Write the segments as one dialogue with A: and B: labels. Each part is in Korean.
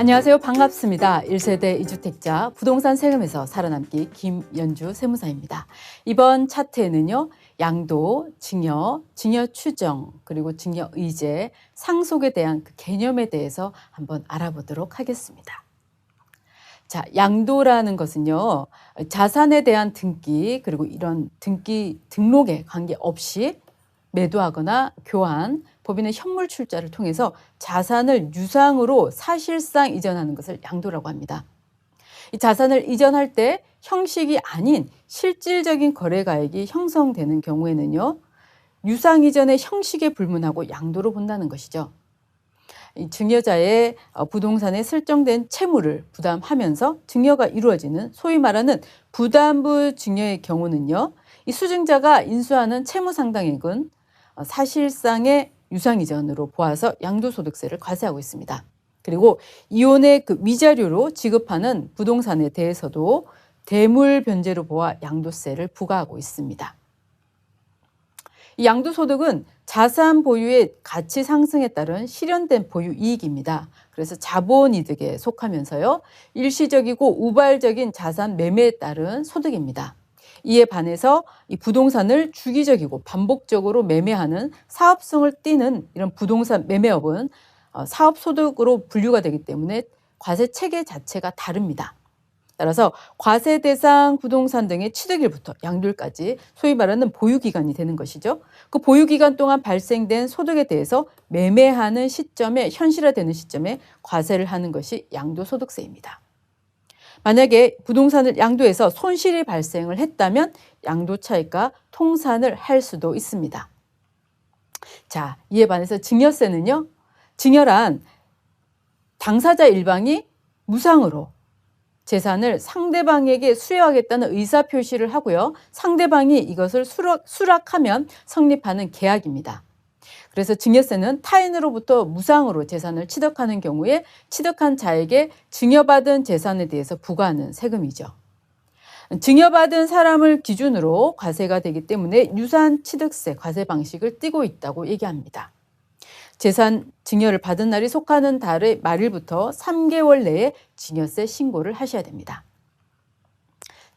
A: 안녕하세요. 반갑습니다. 1세대 2주택자 부동산 세금에서 살아남기 김연주 세무사입니다. 이번 차트에는요. 양도, 증여, 증여 추정, 그리고 증여 의제, 상속에 대한 그 개념에 대해서 한번 알아보도록 하겠습니다. 자, 양도라는 것은요. 자산에 대한 등기, 그리고 이런 등기 등록에 관계없이 매도하거나 교환, 법인의 현물 출자를 통해서 자산을 유상으로 사실상 이전하는 것을 양도라고 합니다. 이 자산을 이전할 때 형식이 아닌 실질적인 거래가액이 형성되는 경우에는요, 유상 이전의 형식에 불문하고 양도로 본다는 것이죠. 이 증여자의 어, 부동산에 설정된 채무를 부담하면서 증여가 이루어지는 소위 말하는 부담부 증여의 경우는요, 이 수증자가 인수하는 채무 상당액은 어, 사실상의 유상 이전으로 보아서 양도소득세를 과세하고 있습니다. 그리고 이혼의 그 위자료로 지급하는 부동산에 대해서도 대물 변제로 보아 양도세를 부과하고 있습니다. 이 양도소득은 자산 보유의 가치 상승에 따른 실현된 보유 이익입니다. 그래서 자본 이득에 속하면서요. 일시적이고 우발적인 자산 매매에 따른 소득입니다. 이에 반해서 이 부동산을 주기적이고 반복적으로 매매하는 사업성을 띠는 이런 부동산 매매업은 어, 사업 소득으로 분류가 되기 때문에 과세 체계 자체가 다릅니다. 따라서 과세 대상 부동산 등의 취득일부터 양도일까지 소위 말하는 보유 기간이 되는 것이죠. 그 보유 기간 동안 발생된 소득에 대해서 매매하는 시점에 현실화되는 시점에 과세를 하는 것이 양도소득세입니다. 만약에 부동산을 양도해서 손실이 발생을 했다면 양도 차익과 통산을 할 수도 있습니다. 자, 이에 반해서 증여세는요. 증여란 당사자 일방이 무상으로 재산을 상대방에게 수여하겠다는 의사 표시를 하고요. 상대방이 이것을 수락, 수락하면 성립하는 계약입니다. 그래서 증여세는 타인으로부터 무상으로 재산을 취득하는 경우에 취득한 자에게 증여받은 재산에 대해서 부과하는 세금이죠. 증여받은 사람을 기준으로 과세가 되기 때문에 유산 취득세 과세 방식을 띠고 있다고 얘기합니다. 재산 증여를 받은 날이 속하는 달의 말일부터 3개월 내에 증여세 신고를 하셔야 됩니다.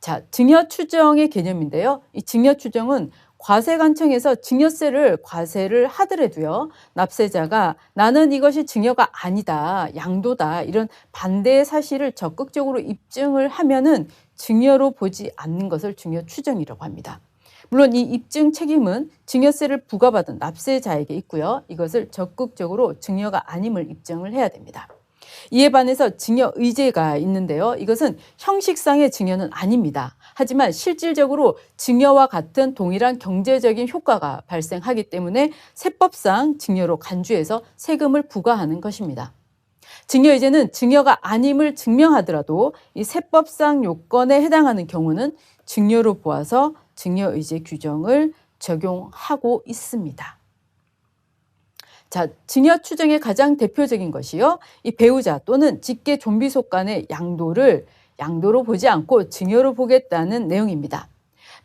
A: 자, 증여 추정의 개념인데요. 이 증여 추정은 과세관청에서 증여세를 과세를 하더라도요, 납세자가 나는 이것이 증여가 아니다, 양도다, 이런 반대의 사실을 적극적으로 입증을 하면은 증여로 보지 않는 것을 증여 추정이라고 합니다. 물론 이 입증 책임은 증여세를 부과받은 납세자에게 있고요. 이것을 적극적으로 증여가 아님을 입증을 해야 됩니다. 이에 반해서 증여 의제가 있는데요. 이것은 형식상의 증여는 아닙니다. 하지만 실질적으로 증여와 같은 동일한 경제적인 효과가 발생하기 때문에 세법상 증여로 간주해서 세금을 부과하는 것입니다. 증여의제는 증여가 아님을 증명하더라도 이 세법상 요건에 해당하는 경우는 증여로 보아서 증여의제 규정을 적용하고 있습니다. 자, 증여 추정의 가장 대표적인 것이요. 이 배우자 또는 직계 좀비 속 간의 양도를 양도로 보지 않고 증여로 보겠다는 내용입니다.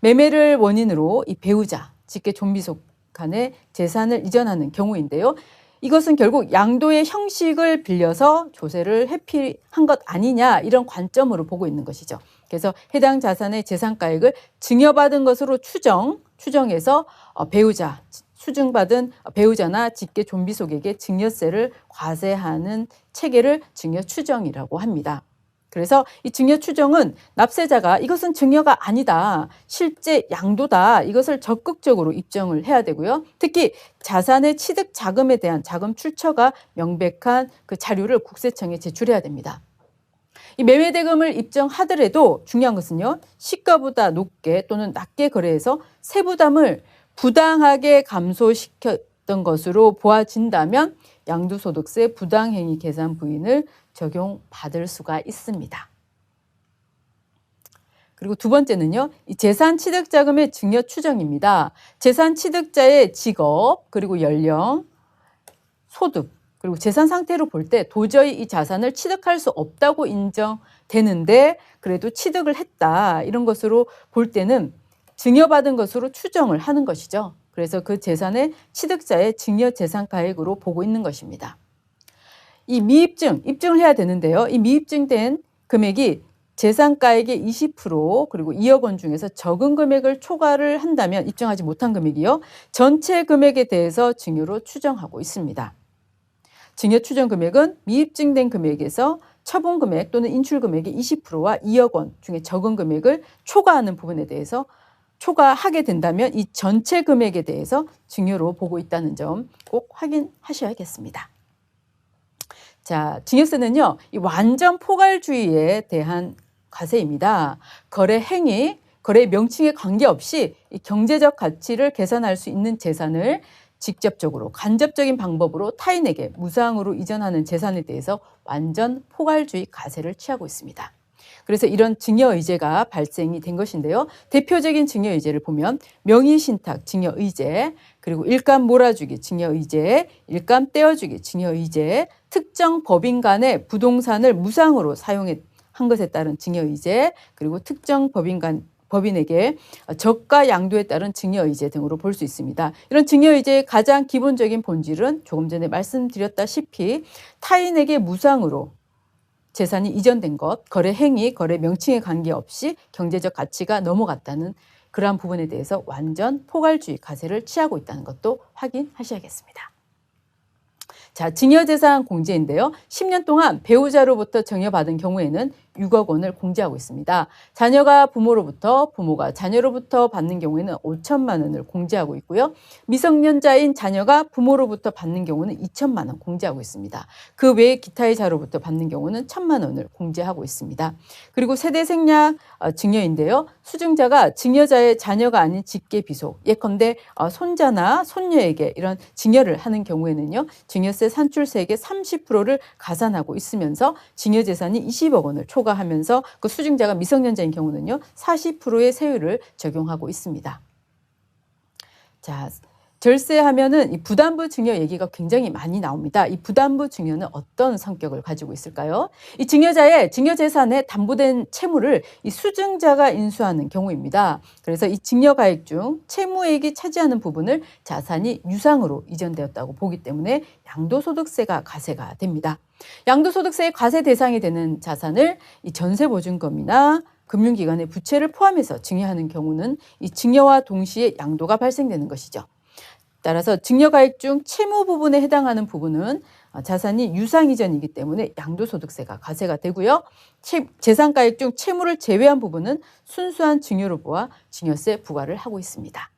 A: 매매를 원인으로 이 배우자, 직계 좀비 속 간의 재산을 이전하는 경우인데요. 이것은 결국 양도의 형식을 빌려서 조세를 회피한 것 아니냐 이런 관점으로 보고 있는 것이죠. 그래서 해당 자산의 재산가액을 증여받은 것으로 추정, 추정해서 어, 배우자, 수증받은 배우자나 직계 좀비 속에게 증여세를 과세하는 체계를 증여 추정이라고 합니다. 그래서 이 증여 추정은 납세자가 이것은 증여가 아니다. 실제 양도다. 이것을 적극적으로 입증을 해야 되고요. 특히 자산의 취득 자금에 대한 자금 출처가 명백한 그 자료를 국세청에 제출해야 됩니다. 이 매매 대금을 입증하더라도 중요한 것은요. 시가보다 높게 또는 낮게 거래해서 세부담을 부당하게 감소시 켰던 것으로 보아진다면 양도소득세 부당행위 계산 부인을 적용받을 수가 있습니다. 그리고 두 번째는요, 이 재산 취득 자금의 증여 추정입니다. 재산 취득자의 직업, 그리고 연령, 소득, 그리고 재산 상태로 볼 때 도저히 이 자산을 취득할 수 없다고 인정되는데 그래도 취득을 했다. 이런 것으로 볼 때는 증여받은 것으로 추정을 하는 것이죠. 그래서 그 재산의 취득자의 증여 재산 가액으로 보고 있는 것입니다. 이 미입증, 입증을 해야 되는데요. 이 미입증된 금액이 재산가액의 20% 그리고 2억 원 중에서 적은 금액을 초과를 한다면 입증하지 못한 금액이요. 전체 금액에 대해서 증여로 추정하고 있습니다. 증여 추정 금액은 미입증된 금액에서 처분 금액 또는 인출 금액의 20%와 2억 원 중에 적은 금액을 초과하는 부분에 대해서 초과하게 된다면 이 전체 금액에 대해서 증여로 보고 있다는 점 꼭 확인하셔야겠습니다. 자, 증여세는요, 이 완전 포괄주의에 대한 과세입니다. 거래 행위, 거래 명칭에 관계없이 이 경제적 가치를 계산할 수 있는 재산을 직접적으로 간접적인 방법으로 타인에게 무상으로 이전하는 재산에 대해서 완전 포괄주의 과세를 취하고 있습니다. 그래서 이런 증여의제가 발생이 된 것인데요. 대표적인 증여의제를 보면 명의신탁 증여의제, 그리고 일감 몰아주기 증여의제, 일감 떼어주기 증여의제, 특정 법인 간의 부동산을 무상으로 사용한 것에 따른 증여의제, 그리고 특정 법인 간 법인에게 저가 양도에 따른 증여의제 등으로 볼 수 있습니다. 이런 증여의제의 가장 기본적인 본질은 조금 전에 말씀드렸다시피 타인에게 무상으로 재산이 이전된 것, 거래 행위, 거래 명칭에 관계없이 경제적 가치가 넘어갔다는 그러한 부분에 대해서 완전 포괄주의 가세를 취하고 있다는 것도 확인하셔야겠습니다. 자, 증여재산 공제인데요. 10년 동안 배우자로부터 증여받은 경우에는 6억 원을 공제하고 있습니다. 자녀가 부모로부터, 부모가 자녀로부터 받는 경우에는 5천만 원을 공제하고 있고요. 미성년자인 자녀가 부모로부터 받는 경우는 2천만 원 공제하고 있습니다. 그 외에 기타의 자로부터 받는 경우는 1천만 원을 공제하고 있습니다. 그리고 세대 생략 어, 증여인데요. 수증자가 증여자의 자녀가 아닌 직계 비속, 예컨대 어, 손자나 손녀에게 이런 증여를 하는 경우에는요. 증여세 산출세액의 30%를 가산하고 있으면서 증여재산이 20억 원을 초과 초과하면서 그 수증자가 미성년자인 경우는요 40%의 세율을 적용하고 있습니다. 자, 절세하면은 이 부담부 증여 얘기가 굉장히 많이 나옵니다. 이 부담부 증여는 어떤 성격을 가지고 있을까요? 이 증여자의 증여 재산에 담보된 채무를 이 수증자가 인수하는 경우입니다. 그래서 이 증여 가액 중 채무액이 차지하는 부분을 자산이 유상으로 이전되었다고 보기 때문에 양도소득세가 과세가 됩니다. 양도소득세의 과세 대상이 되는 자산을 이 전세보증금이나 금융기관의 부채를 포함해서 증여하는 경우는 이 증여와 동시에 양도가 발생되는 것이죠. 따라서 증여가액 중 채무 부분에 해당하는 부분은 자산이 유상 이전이기 때문에 양도소득세가 과세가 되고요. 재산가액 중 채무를 제외한 부분은 순수한 증여로 보아 증여세 부과를 하고 있습니다.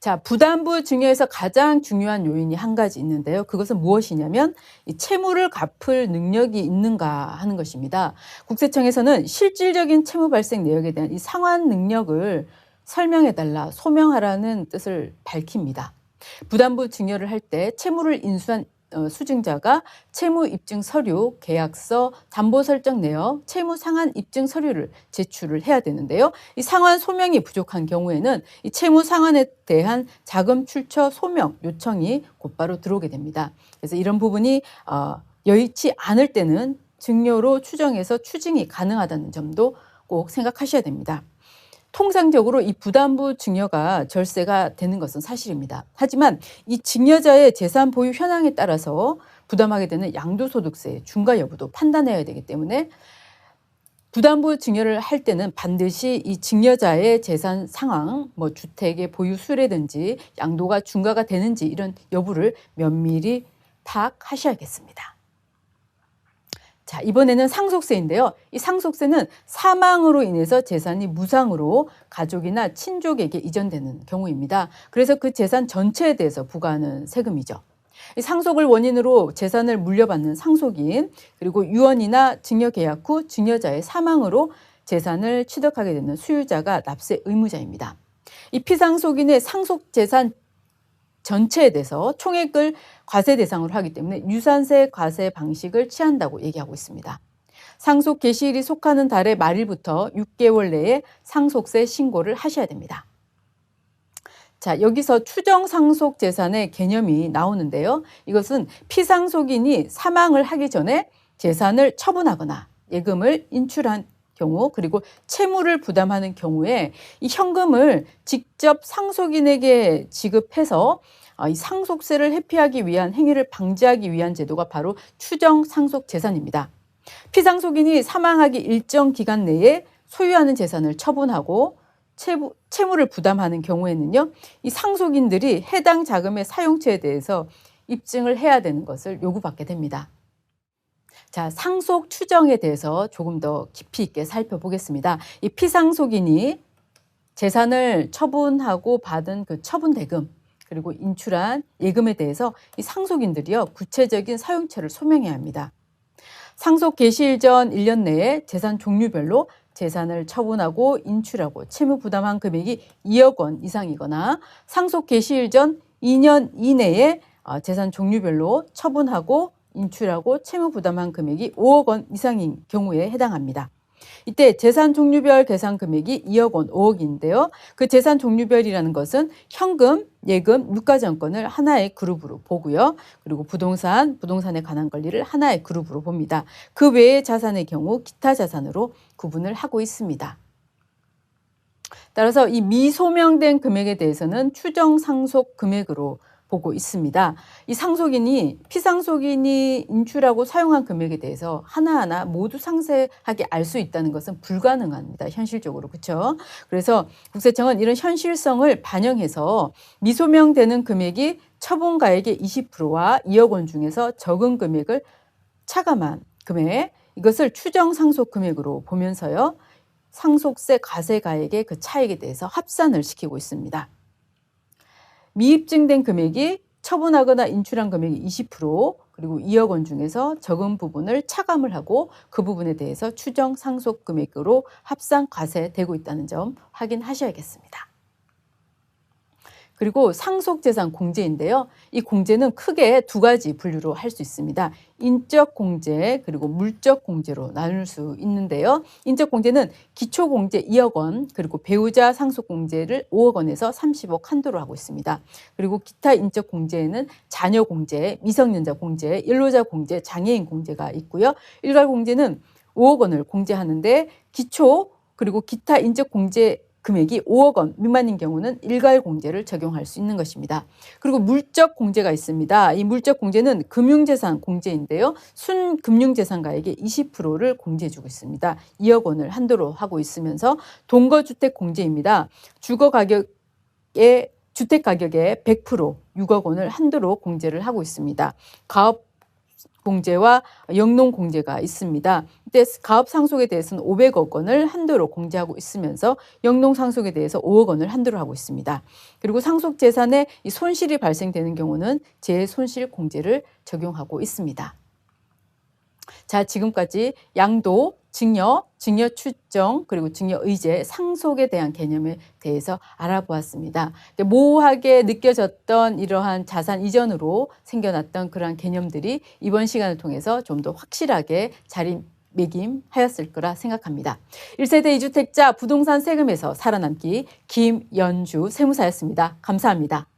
A: 자, 부담부 증여에서 가장 중요한 요인이 한 가지 있는데요. 그것은 무엇이냐면 이 채무를 갚을 능력이 있는가 하는 것입니다. 국세청에서는 실질적인 채무 발생 내역에 대한 이 상환 능력을 설명해 달라, 소명하라는 뜻을 밝힙니다. 부담부 증여를 할 때 채무를 인수한 어, 수증자가 채무 입증 서류, 계약서, 담보 설정 내역, 채무 상환 입증 서류를 제출을 해야 되는데요. 이 상환 소명이 부족한 경우에는 이 채무 상환에 대한 자금 출처 소명 요청이 곧바로 들어오게 됩니다. 그래서 이런 부분이 어, 여의치 않을 때는 증여로 추정해서 추징이 가능하다는 점도 꼭 생각하셔야 됩니다. 통상적으로 이 부담부 증여가 절세가 되는 것은 사실입니다. 하지만 이 증여자의 재산 보유 현황에 따라서 부담하게 되는 양도소득세 중과 여부도 판단해야 되기 때문에 부담부 증여를 할 때는 반드시 이 증여자의 재산 상황, 뭐 주택의 보유 수라든지 양도가 중과가 되는지 이런 여부를 면밀히 파악하셔야겠습니다. 자, 이번에는 상속세인데요. 이 상속세는 사망으로 인해서 재산이 무상으로 가족이나 친족에게 이전되는 경우입니다. 그래서 그 재산 전체에 대해서 부과하는 세금이죠. 상속을 원인으로 재산을 물려받는 상속인, 그리고 유언이나 증여 계약 후 증여자의 사망으로 재산을 취득하게 되는 수유자가 납세 의무자입니다. 이 피상속인의 상속 재산 전체에 대해서 총액을 과세 대상으로 하기 때문에 유산세 과세 방식을 취한다고 얘기하고 있습니다. 상속 개시일이 속하는 달의 말일부터 6개월 내에 상속세 신고를 하셔야 됩니다. 자, 여기서 추정 상속 재산의 개념이 나오는데요. 이것은 피상속인이 사망을 하기 전에 재산을 처분하거나 예금을 인출한 경우 그리고 채무를 부담하는 경우에 이 현금을 직접 상속인에게 지급해서 어, 이 상속세를 회피하기 위한 행위를 방지하기 위한 제도가 바로 추정 상속 재산입니다. 피상속인이 사망하기 일정 기간 내에 소유하는 재산을 처분하고 채무, 채무를 부담하는 경우에는요, 이 상속인들이 해당 자금의 사용처에 대해서 입증을 해야 되는 것을 요구받게 됩니다. 자, 상속 추정에 대해서 조금 더 깊이 있게 살펴보겠습니다. 이 피상속인이 재산을 처분하고 받은 그 처분 대금 그리고 인출한 예금에 대해서 이 상속인들이요 구체적인 사용처를 소명해야 합니다. 상속 개시일 전 1년 내에 재산 종류별로 재산을 처분하고 인출하고 채무 부담한 금액이 2억 원 이상이거나 상속 개시일 전 2년 이내에 어, 재산 종류별로 처분하고 인출하고 채무 부담한 금액이 5억 원 이상인 경우에 해당합니다. 이때 재산 종류별 계산 금액이 2억 원, 5억인데요. 그 재산 종류별이라는 것은 현금, 예금, 유가증권을 하나의 그룹으로 보고요. 그리고 부동산, 부동산에 관한 권리를 하나의 그룹으로 봅니다. 그 외의 자산의 경우 기타 자산으로 구분을 하고 있습니다. 따라서 이 미소명된 금액에 대해서는 추정 상속 금액으로 보고 있습니다. 이 상속인이 피상속인이 인출하고 사용한 금액에 대해서 하나하나 모두 상세하게 알 수 있다는 것은 불가능합니다. 현실적으로 그렇죠. 그래서 국세청은 이런 현실성을 반영해서 미소명되는 금액이 처분가액의 20%와 2억 원 중에서 적은 금액을 차감한 금액 이것을 추정 상속 금액으로 보면서요. 상속세 과세가액의 그 차익에 대해서 합산을 시키고 있습니다. 미입증된 금액이 처분하거나 인출한 금액이 20% 그리고 2억 원 중에서 적은 부분을 차감을 하고 그 부분에 대해서 추정 상속 금액으로 합산 과세되고 있다는 점 확인하셔야겠습니다. 그리고 상속재산 공제인데요. 이 공제는 크게 두 가지 분류로 할 수 있습니다. 인적 공제 그리고 물적 공제로 나눌 수 있는데요. 인적 공제는 기초 공제 2억 원 그리고 배우자 상속 공제를 5억 원에서 30억 한도로 하고 있습니다. 그리고 기타 인적 공제에는 자녀 공제, 미성년자 공제, 일로자 공제, 장애인 공제가 있고요. 일괄 공제는 5억 원을 공제하는데 기초 그리고 기타 인적 공제 금액이 5억 원 미만인 경우는 일괄 공제를 적용할 수 있는 것입니다. 그리고 물적 공제가 있습니다. 이 물적 공제는 금융재산 공제인데요. 순 금융재산가액의 20%를 공제해주고 있습니다. 2억 원을 한도로 하고 있으면서 동거주택 공제입니다. 주거 가격의 주택 가격의 100% 6억 원을 한도로 공제를 하고 있습니다. 가업 공제와 영농 공제가 있습니다. 이때 가업 상속에 대해서는 500억 원을 한도로 공제하고 있으면서 영농 상속에 대해서 5억 원을 한도로 하고 있습니다. 그리고 상속 재산에 이 손실이 발생되는 경우는 재손실 공제를 적용하고 있습니다. 자, 지금까지 양도, 증여, 증여 추정, 그리고 증여 의제, 상속에 대한 개념에 대해서 알아보았습니다. 모호하게 느껴졌던 이러한 자산 이전으로 생겨났던 그러한 개념들이 이번 시간을 통해서 좀 더 확실하게 자리 매김하였을 거라 생각합니다. 1세대 2주택자 부동산 세금에서 살아남기 김연주 세무사였습니다. 감사합니다.